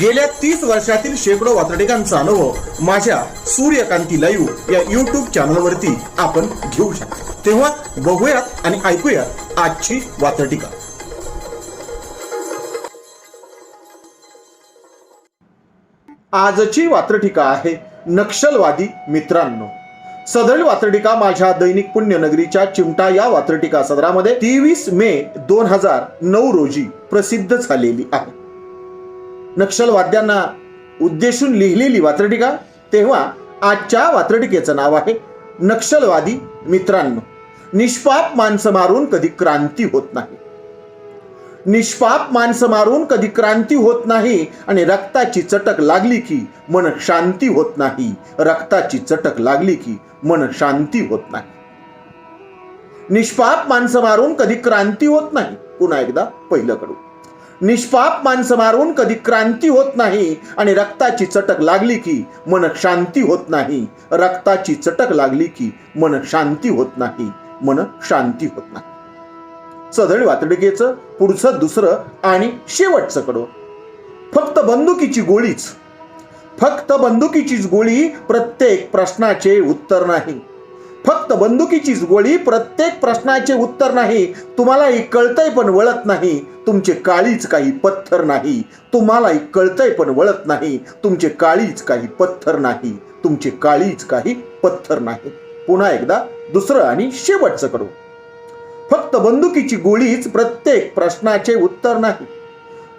गेल्या तीस वर्षातील शेकडो वातडिकांचा अनुभव माझ्या सूर्यकांती लाईव्ह या युट्यूब चॅनलवरती आपण घेऊ शकता. तेव्हा बघूयात आणि ऐकूयात आजची वातडिका आजची वात्रटिका आहे नक्षलवादी मित्रांनो. सदळ वात्रटिका माझ्या दैनिक पुण्यनगरीच्या चिमटा या वात्रटिका सदरामध्ये तेवीस मे दोन हजार नऊ रोजी प्रसिद्ध झालेली आहे. नक्षलवाद्यांना उद्देशून लिहिलेली वात्रटिका तेव्हा आजच्या वात्रटिकेचं नाव आहे नक्षलवादी मित्रांनो. निष्पाप माणसं मारून कधी क्रांती होत नाही. निष्पाप माणसं मारून कधी क्रांती होत नाही आणि रक्ताची चटक लागली की मन शांती होत नाही. रक्ताची चटक लागली की मन शांती होत नाही. निष्पाप माणसं मारून कधी क्रांती होत नाही. पुन्हा एकदा पहिलं कडू. निष्पाप माणसं मारून कधी क्रांती होत नाही आणि रक्ताची चटक लागली की मन शांती होत नाही. रक्ताची चटक लागली की मन शांती होत नाही. मन शांती होत नाही. सदळ वातडिकेचं पुढचं दुसरं आणि शेवटचं कडो फक्त बंदुकीची गोळीच. फक्त बंदुकीचीच गोळी प्रत्येक प्रश्नाचे उत्तर नाही. फक्त बंदुकीचीच गोळी प्रत्येक प्रश्नाचे उत्तर नाही. तुम्हालाही कळतंय पण वळत नाही. तुमचे काळीच काही पत्थर नाही. तुम्हालाही कळतंय पण वळत नाही. तुमचे काळीच काही पत्थर नाही. तुमचे काळीच काही पत्थर नाही. पुन्हा एकदा दुसरं आणि शेवटचं कडू फक्त बंदुकीची गोळीच प्रत्येक प्रश्नाचे उत्तर नाही.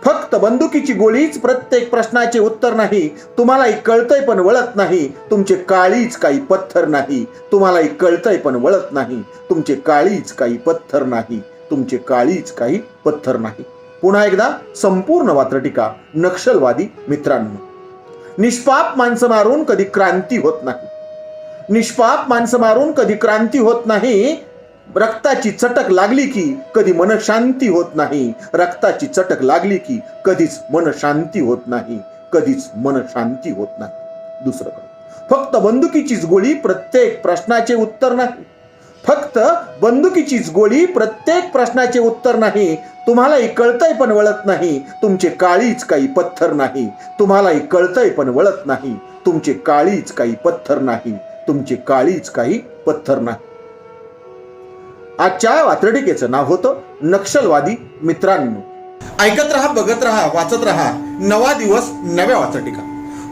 फक्त बंदुकीची गोळीच प्रत्येक प्रश्नाचे उत्तर नाही. तुम्हालाही कळतंय पण वळत नाही. तुमचे काळीच काही पत्थर नाही. तुम्हालाही कळतंय पण वळत नाही. तुमचे काळीच काही पत्थर नाही. तुमचे काळीच काही पत्थर नाही. पुन्हा एकदा संपूर्ण वात्रटिका नक्षलवादी मित्रांनो. निष्पाप माणसं मारून कधी क्रांती होत नाही. निष्पाप माणसं मारून कधी क्रांती होत नाही रक्ताची चटक लागली की कधी मन शांती होत नाही. रक्ताची चटक लागली की कधीच मन शांती होत नाही. कधीच मन शांती होत नाही. दुसरं फक्त बंदुकीचीच गोळी प्रत्येक प्रश्नाचे उत्तर नाही. फक्त बंदुकीचीच गोळी प्रत्येक प्रश्नाचे उत्तर नाही. तुम्हालाही कळतंय पण वळत नाही. तुमचे काळीच काही पत्थर नाही. तुम्हालाही कळतंय पण वळत नाही. तुमचे काळीच काही पत्थर नाही. तुमचे काळीच काही पत्थर नाही. आजच्या वात्रटिकेचं नाव होतं नक्षलवादी मित्रांनो. ऐकत रहा बघत रहा वाचत रहा. नवा दिवस नव्या वात्रटिका.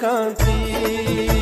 कांती